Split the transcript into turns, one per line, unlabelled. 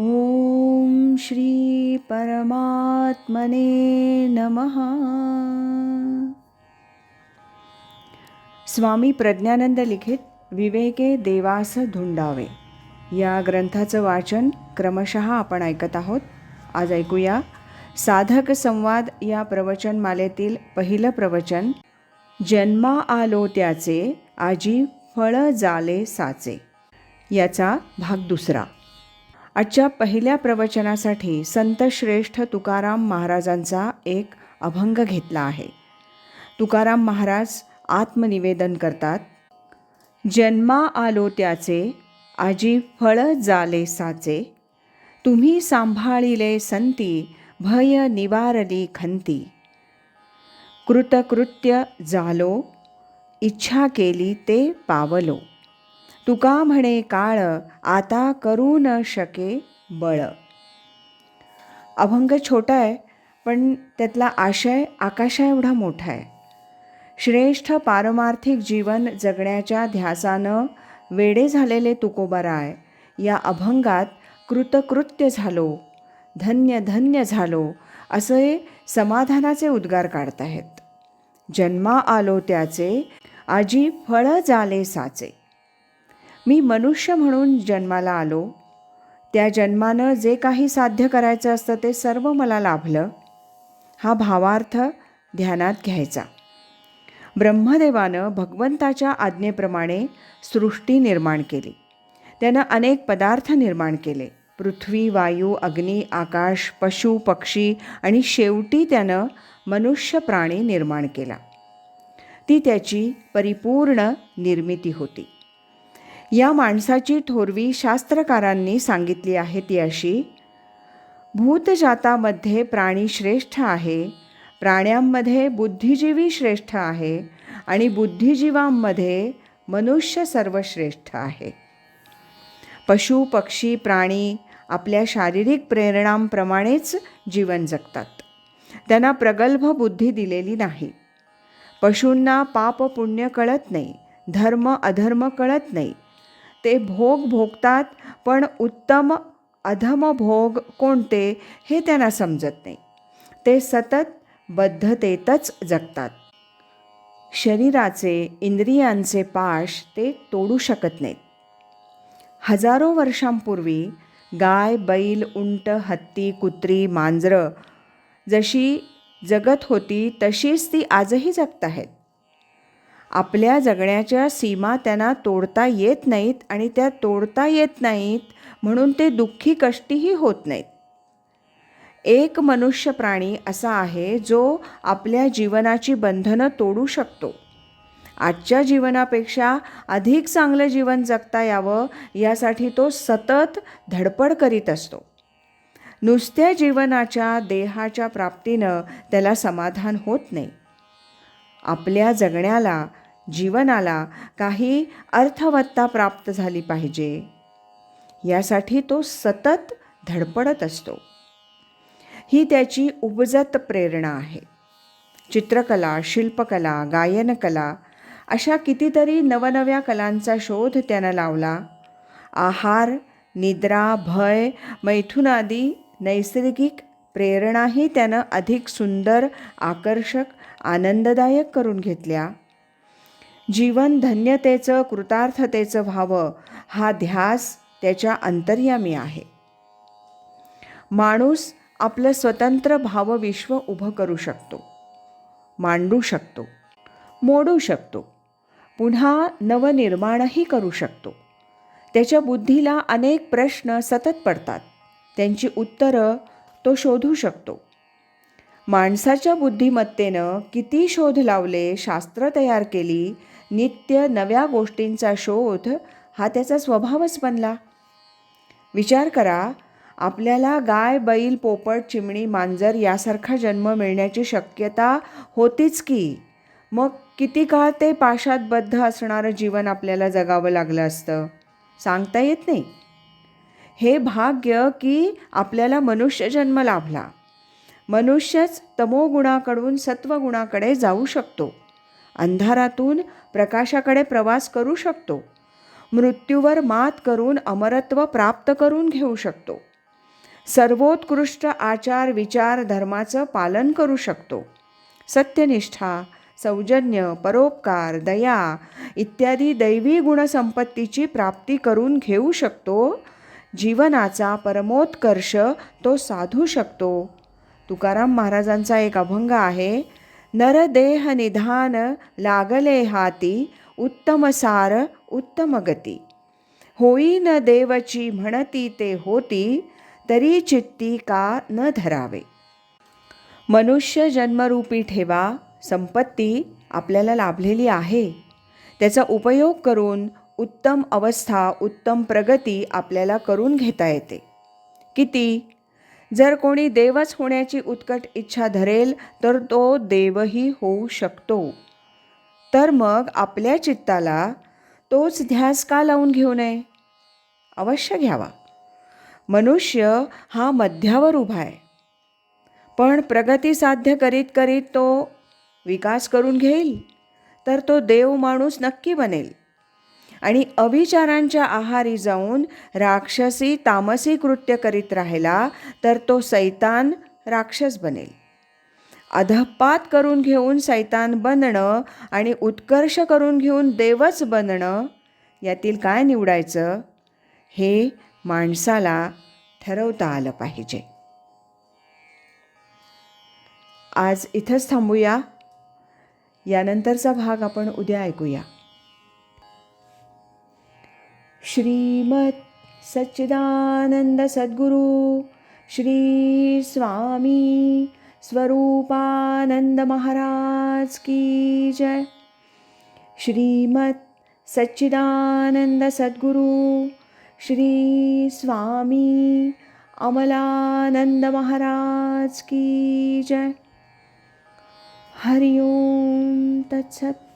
ॐ श्री परमात्मने नमः। स्वामी प्रज्ञानंद लिखित विवेके देवास धुंडावे। या ग्रंथाचं वाचन क्रमशः आपण ऐकत आहोत। आज ऐकूया साधक संवाद या प्रवचनमालेतील पहिलं प्रवचन जन्मा आलो त्याचे आजी फळ जाले साचे। याचा भाग दुसरा। आजच्या पहिल्या प्रवचनासाठी संत श्रेष्ठ तुकाराम महाराजांचा एक अभंग घेतला आहे. तुकाराम महाराज आत्मनिवेदन करतात जन्मा आलो त्याचे आजी फळ जाले साचे. तुम्ही सांभाळिले संती भय निवारली खंती. कृतकृत्य जालो इच्छा केली ते पावलो. तुका म्हणे काळ आता करू न शके बळ. अभंग छोटा आहे पण त्यातला आशय आकाशा एवढा मोठा आहे. श्रेष्ठ पारमार्थिक जीवन जगण्याच्या ध्यासानं वेडे झालेले तुकोबराय या अभंगात कृतकृत्य झालो धन्य धन्य झालो असे समाधानाचे उद्गार काढत आहेत जन्मा आलो त्याचे आजी फळ झाले साचे. मी मनुष्य म्हणून जन्माला आलो. त्या जन्मानं जे काही साध्य करायचं असतं ते सर्व मला लाभलं. हा भावार्थ ध्यानात घ्यायचा. ब्रह्मदेवानं भगवंताच्या आज्ञेप्रमाणे सृष्टी निर्माण केली. त्यानं अनेक पदार्थ निर्माण केले. पृथ्वी वायू अग्नी आकाश पशु पक्षी आणि शेवटी त्यानं मनुष्य प्राणी निर्माण केला. ती त्याची परिपूर्ण निर्मिती होती. या माणसाची थोरवी शास्त्रकारांनी सांगितली आहे ती अशी भूतजातामध्ये प्राणी श्रेष्ठ आहे प्राण्यांमध्ये बुद्धिजीवी श्रेष्ठ आहे आणि बुद्धिजीवांमध्ये मनुष्य सर्वश्रेष्ठ आहे. पशु पक्षी प्राणी आपल्या शारीरिक प्रेरणांप्रमाणेच जीवन जगतात. त्यांना प्रगल्भ बुद्धी दिलेली नाही. पशूंना पाप पुण्य कळत नाही धर्म अधर्म कळत नाही ते भोग भोगतात पण उत्तम अधम भोग कोणते हे त्यांना समजत नाही. ते सतत बद्धतेतच जगतात. शरीराचे इंद्रियांचे पाश ते तोडू शकत नाहीत. हजारो वर्षांपूर्वी गाय बैल उंट हत्ती कुत्री मांजरं जशी जगत होती तशीच ती आजही जगत आहेत. आपल्या जगण्याच्या सीमा त्यांना तोडता येत नाहीत आणि त्या तोडता येत नाहीत म्हणून ते दुःखी कष्टीही होत नाहीत. एक मनुष्य प्राणी असा आहे जो आपल्या जीवनाची बंधनं तोडू शकतो. आजच्या जीवनापेक्षा अधिक चांगलं जीवन जगता यावं यासाठी तो सतत धडपड करीत असतो. नुसत्या जीवनाच्या देहाच्या प्राप्तीनं त्याला समाधान होत नाही. आपल्या जगण्याला जीवनाला काही अर्थवत्ता प्राप्त झाली पाहिजे. यासाठी तो सतत धडपडत असतो. ही त्याची उपजत प्रेरणा आहे. चित्रकला शिल्पकला गायनकला अशा कितीतरी नवनव्या कलांचा शोध त्यानं लावला. आहार निद्रा भय मैथुनादी नैसर्गिक प्रेरणाही त्यानं अधिक सुंदर आकर्षक आनंददायक करून घेतल्या. जीवन धन्यतेचं कृतार्थतेचं व्हावं हा ध्यास त्याच्या अंतर्यामी आहे. माणूस आपलं स्वतंत्र भावविश्व उभं करू शकतो मांडू शकतो मोडू शकतो पुन्हा नवनिर्माणही करू शकतो. त्याच्या बुद्धीला अनेक प्रश्न सतत पडतात त्यांची उत्तरं तो शोधू शकतो. माणसाच्या बुद्धिमत्तेनं किती शोध लावले शास्त्र तयार केली नित्य नव्या गोष्टींचा शोध हा त्याचा स्वभावच बनला. विचार करा आपल्याला गाय बैल पोपट चिमणी मांजर यासारखा जन्म मिळण्याची शक्यता होतीच की? मग किती काळ ते पाशात बद्ध असणारं जीवन आपल्याला जगावं लागलं असतं? सांगता येत नाही. हे भाग्य की आपल्याला मनुष्य जन्म लाभला. मनुष्यच तमोगुणाकडून सत्वगुणाकडे जाऊ शकतो. अंधारातून प्रकाशाकडे प्रवास करू शकतो. मृत्यूवर मात करून अमरत्व प्राप्त करून घेऊ शकतो. सर्वोत्कृष्ट आचार विचार धर्माचं पालन करू शकतो. सत्यनिष्ठा सौजन्य परोपकार दया इत्यादी दैवी गुणसंपत्तीची प्राप्ती करून घेऊ शकतो. जीवनाचा परमोत्कर्ष तो साधू शकतो. तुकाराम महाराजांचा एक अभंग आहे नरदेह निधान लागले हाती उत्तम सार उत्तम गती होई न देवची म्हणती ते होती तरी चित्ती का न धरावे. मनुष्य जन्मरूपी ठेवा संपत्ती आपल्याला लाभलेली आहे. त्याचा उपयोग करून उत्तम अवस्था उत्तम प्रगती आपल्याला करून घेता येते. किती? जर कोणी देवच होण्याची उत्कट इच्छा धरेल तर तो देवही होऊ शकतो. तर मग आपल्या चित्ताला तोच ध्यास का लावून घेऊ नये? अवश्य घ्यावा. मनुष्य हा मध्यावर उभा आहे. पण प्रगती साध्य करीत करीत तो विकास करून घेईल तर तो देव माणूस नक्की बनेल. आणि अविचारांच्या आहारी जाऊन राक्षसी तामसी कृत्य करीत राहिला तर तो सैतान राक्षस बनेल. अधपात करून घेऊन सैतान बनणं आणि उत्कर्ष करून घेऊन देवच बनणं यातील काय निवडायचं? हे माणसाला ठरवता आलं पाहिजे. आज इथंच थांबूया. यानंतरचा भाग आपण उद्या ऐकूया. श्रीमत सच्चिदानंद सद्गुरु श्री स्वामी स्वरूपानंद महाराज की जय। श्रीमत सच्चिदानंद सद्गुरु श्री स्वामी अमलानंद महाराज की जय। हरि ओम तत्सत